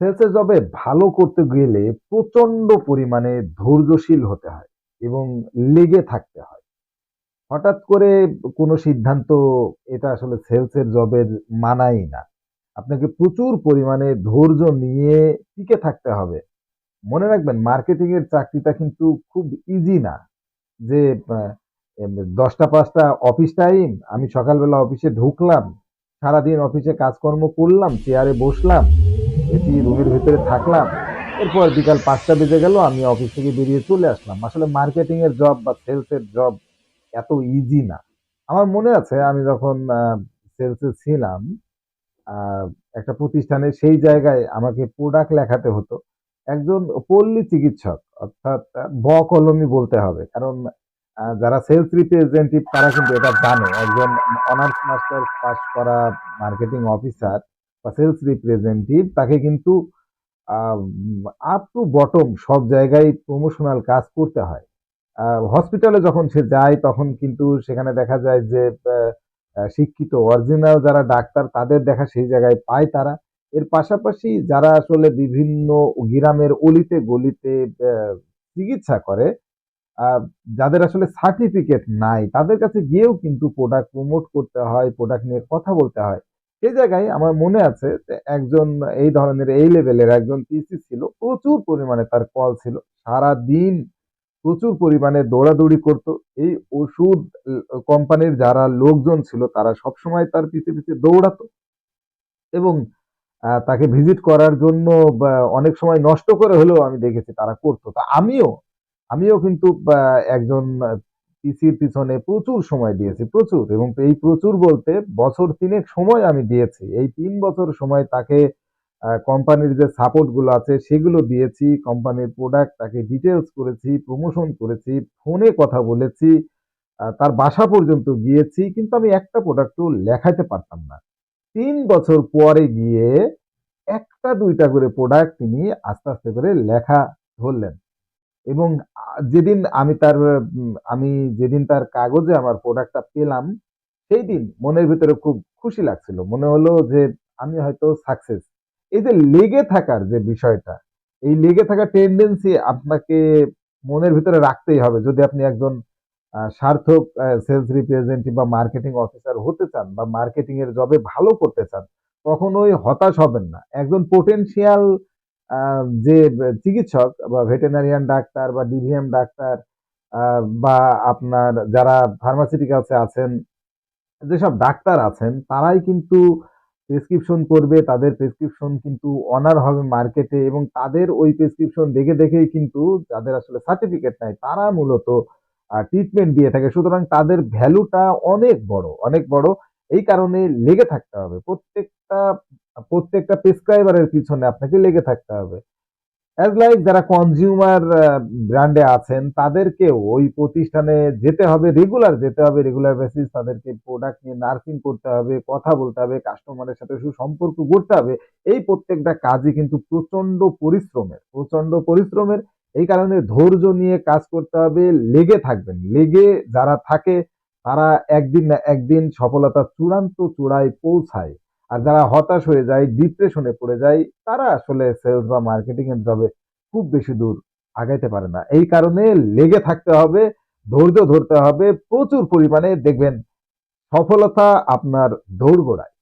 সেলসের জবে ভালো করতে গেলে প্রচণ্ড পরিমাণে ধৈর্যশীল হতে হয় এবং লেগে থাকতে হয়। হঠাৎ করে কোনো সিদ্ধান্ত এটা আসলে সেলসের জবের মানাই না। আপনাকে প্রচুর পরিমাণে ধৈর্য নিয়ে টিকে থাকতে হবে। মনে রাখবেন মার্কেটিং এর চাকরিটা কিন্তু খুব ইজি না। যে দশটা পাঁচটা অফিস টাইম, আমি সকালবেলা অফিসে ঢুকলাম, সারাদিন অফিসে কাজকর্ম করলাম, চেয়ারে বসলাম, এসি রুমের ভিতরে থাকলাম। এরপর বিকাল পাঁচটা বেজে গেল, আমি অফিস থেকে বেরিয়ে চলে আসলাম। আসলে মার্কেটিং এর জব বা সেলস এর জব এত ইজি না। আমার মনে আছে আমি যখন সেলসে ছিলাম, একটা প্রতিষ্ঠানে সেই জায়গায় আমাকে প্রোডাক্ট লেখাতে হতো। একজন পল্লী চিকিৎসক অর্থাৎ ব-কলমই বলতে হবে। কারণ যারা সেলস রিপ্রেজেন্টেটিভ তারা কিন্তু এটা জানে। একজন অনার্স মাস্টার পাস করা মার্কেটিং অফিসার বা সেলস রিপ্রেজেন্টেটিভ তাকে কিন্তু আপ টু বটম সব জায়গায় প্রমোশনাল কাজ করতে হয়। হসপিটালে যখন সে যায় তখন কিন্তু সেখানে দেখা যায় যে শিক্ষিত অরিজিনাল যারা ডাক্তার তাদের দেখা সেই জায়গায় পায় তারা। এর পাশাপাশি যারা আসলে বিভিন্ন গ্রামের অলিতে গলিতে চিকিৎসা করে, যাদের আসলে সার্টিফিকেট নাই তাদের কাছে গিয়েও কিন্তু প্রোডাক্ট প্রমোট করতে হয়, প্রোডাক্ট নিয়ে কথা বলতে হয়। সেই জায়গায় আমার মনে আছে একজন এই ধরনের এই লেভেলের একজন পিসি ছিল। প্রচুর পরিমাণে তার কল ছিল। সারাদিন প্রচুর পরিমাণে দৌড়াদৌড়ি করত। এই ওষুধ কোম্পানির যারা লোকজন ছিল তারা সবসময় তার পিছে, পিছে দৌড়াতো। এবং তাকে ভিজিট করার জন্য অনেক সময় নষ্ট করে হলেও আমি দেখেছি তারা করতো তা আমিও, আমিও কিন্তু একজন পিসির পিছনে প্রচুর সময় দিয়েছি, প্রচুর এবং এই প্রচুর বলতে বছর তিনেক সময় আমি দিয়েছি। এই তিন বছর সময় তাকে কোম্পানির যে সাপোর্টগুলো আছে সেগুলো দিয়েছি। কোম্পানির প্রোডাক্ট তাকে ডিটেলস করেছি, প্রমোশন করেছি, ফোনে কথা বলেছি, তার বাসা পর্যন্ত গিয়েছি। কিন্তু আমি একটা প্রোডাক্টও লেখাইতে পারতাম না। তিন বছর পরে গিয়ে একটা দুইটা করে প্রোডাক্ট তিনি আস্তে, আস্তে করে লেখা ধরলেন। এবং যেদিন আমি তার আমি যেদিন তার কাগজে আমার প্রোডাক্টটা পেলাম, সেই দিন মনের ভিতরে খুব খুশি লাগছিল। মনে হলো যে আমি হয়তো সাকসেস। এই যে লেগে থাকার যে বিষয়টা, এই লেগে থাকার টেনডেন্সি আপনাকে মনের ভিতরে রাখতেই হবে। যদি আপনি একজন সার্থক সেলস রিপ্রেজেন্টেটিভ বা মার্কেটিং অফিসার হতে চান বা মার্কেটিং এর জবে ভালো করতে চান, কখনোই হতাশ হবেন না। একজন পোটেনশিয়াল যে চিকিৎসক বা ভেটেরিনারিয়ান ডাক্তার বা ডিভিএম ডাক্তার বা আপনার যারা ফার্মাসিউটিক্যালস আছেন, যেসব ডাক্তার আছেন তারাই কিন্তু প্রেসক্রিপশন করবে। তাদের প্রেসক্রিপশন কিন্তু অনার হবে মার্কেটে এবং তাদের ওই প্রেসক্রিপশন দেখে, দেখেই কিন্তু যাদের আসলে সার্টিফিকেট নাই তারা মূলত ট্রিটমেন্ট দিয়ে থাকে। সুতরাং তাদের ভ্যালুটা অনেক বড়, অনেক বড়। এই কারণে লেগে থাকতে হবে। প্রত্যেকটা প্রত্যেকটা প্রেসক্রাইবারের পিছনে আপনাকে লেগে থাকতে হবে। এজ লাইক যারা কনজিউমার ব্র্যান্ডে আছেন তাদেরকেও ওই প্রতিষ্ঠানে যেতে হবে, রেগুলার যেতে হবে, রেগুলার বেসিস তাদেরকে প্রোডাক্ট নিয়ে নার্সিং করতে হবে, কথা বলতে হবে, কাস্টমারের সাথে সুসম্পর্ক গড়তে হবে। এই প্রত্যেকটা কাজই কিন্তু প্রচণ্ড পরিশ্রমের, প্রচণ্ড পরিশ্রমের। এই কারণে ধৈর্য নিয়ে কাজ করতে হবে, লেগে থাকবেন। লেগে যারা থাকে তারা একদিন না একদিন সফলতার চূড়ান্ত চূড়ায় পৌঁছায়। আর যারা হতাশ হয়ে যায়, ডিপ্রেশনে পড়ে যায়, তারা আসলে সেলস বা মার্কেটিং এর জবে খুব বেশি দূর আগাইতে পারে না। এই কারণে লেগে থাকতে হবে, ধৈর্য ধরতে হবে। প্রচুর পরিমাণে দেখবেন সফলতা আপনার দোরগোড়ায়।